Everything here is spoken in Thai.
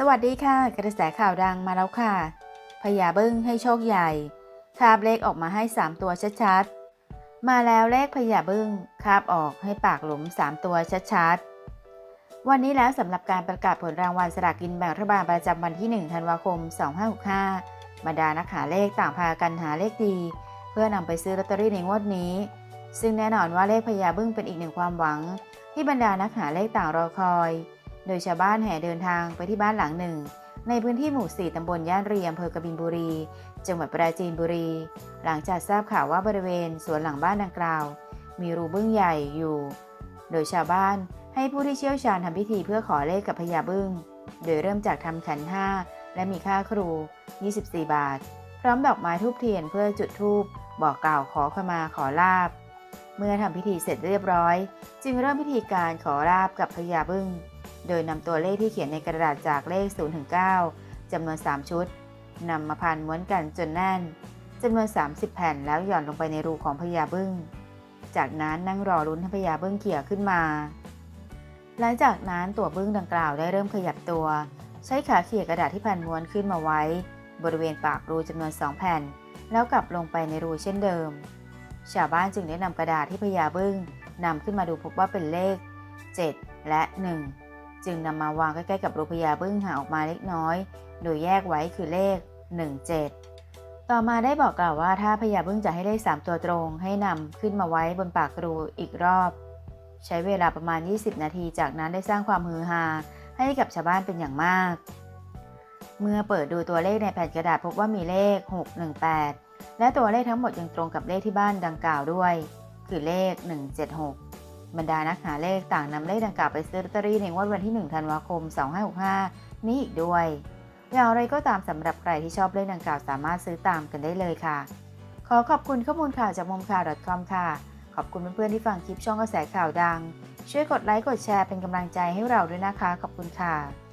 สวัสดีค่ะ กระแสข่าวดังมาแล้วค่ะ พญาบึ้งให้โชคใหญ่คาบเลขออกมาให้ 3 ตัวชัดๆ มาแล้วเลขพญาบึ้งคาบออกให้ปากหลุม 3 ตัวชัดๆ วันนี้แล้วสำหรับการประกาศผลรางวัลสลากกินแบ่งรัฐบาลประจำวันที่ 1 ธันวาคม 2565บรรดานักหาเลขต่างพากันหาเลขดี เพื่อนำไปซื้อลอตเตอรี่ในงวดนี้ ซึ่งแน่นอนว่าเลขพญาบึ้งเป็นอีกหนึ่งความหวัง ที่บรรดานักหาเลขต่างรอคอย โดยชาวบ้านแห่เดินทางไปที่บ้านหลังหนึ่ง ในพื้นที่หมู่4ตำบลย่านเรีอำเภอกบินบุรี จังหวัดปราจีนบุรี หลังจากทราบข่าวว่าบริเวณสวนหลังบ้านดังกล่าว มีรูบึ้งใหญ่อยู่ โดยชาวบ้านให้ผู้ที่เชี่ยวชาญทำพิธีเพื่อขอเลขกับพญาบึ้ง โดยเริ่มจากทำขันห้าและมีค่าครู 24 บาท พร้อมดอกไม้ทูบเทียนเพื่อจุดธูปบอกกล่าวขอขมาขอลาบ เมื่อทำพิธีเสร็จเรียบร้อย จึงเริ่มพิธีการขอลาบกับพญาบึ้ง โดยนำตัวเลขที่เขียนในกระดาษจากเลข 0 ถึง 9จำนวน 3 ชุดนำมาพันม้วนกันจนแน่นจำนวน 30 แผ่นแล้วหย่อนลงไปในรูของพญาบึ้ง จากนั้นนั่งรอลุ้นให้พญาบึ้งเขี่ยขึ้นมา หลังจากนั้นตัวบึ้งดังกล่าวได้เริ่มขยับตัว ใช้ขาเขี่ยกระดาษที่พันม้วนขึ้นมาไว้ บริเวณปากรูจำนวน 2 แผ่น แล้วกลับลงไปในรูเช่นเดิม ชาวบ้านจึงได้นำกระดาษที่พญาบึ้งนำขึ้นมาดูพบว่าเป็นเลข 7 และ 1 จึงนำมาวางใกล้ๆกับรูพญาบึ้งห่างออกมาเล็กน้อย โดยแยกไว้คือเลข 17 ต่อมาได้บอกกล่าวว่าถ้าพญาบึ้งจะให้เลข 3 ตัวตรง ให้นำขึ้นมาไว้บนปากรูอีกรอบ ใช้เวลาประมาณ 20 นาที จากนั้นได้สร้างความฮือฮาให้กับชาวบ้านเป็นอย่างมาก เมื่อเปิดดูตัวเลขในแผ่นกระดาษพบว่ามีเลข 618 และตัวเลขทั้งหมดยังตรงกับเลขที่บ้านดังกล่าวด้วย คือเลข 176 บรรดานักหาเลขต่างนำเลขดังกล่าวไปซื้อลอตเตอรี่ในงวดวันที่ 1 ธันวาคม 2565 นี้อีกด้วย อย่างไรก็ตามสำหรับใครที่ชอบเลขดังกล่าวสามารถซื้อตามกันได้เลยค่ะ ขอขอบคุณข้อมูลข่าวจากมุมข่าว .com ค่ะ ขอบคุณเพื่อนๆที่ฟังคลิปช่องกระแสข่าวดัง ช่วยกดไลค์กดแชร์เป็นกำลังใจให้เราด้วยนะคะ ขอบคุณค่ะ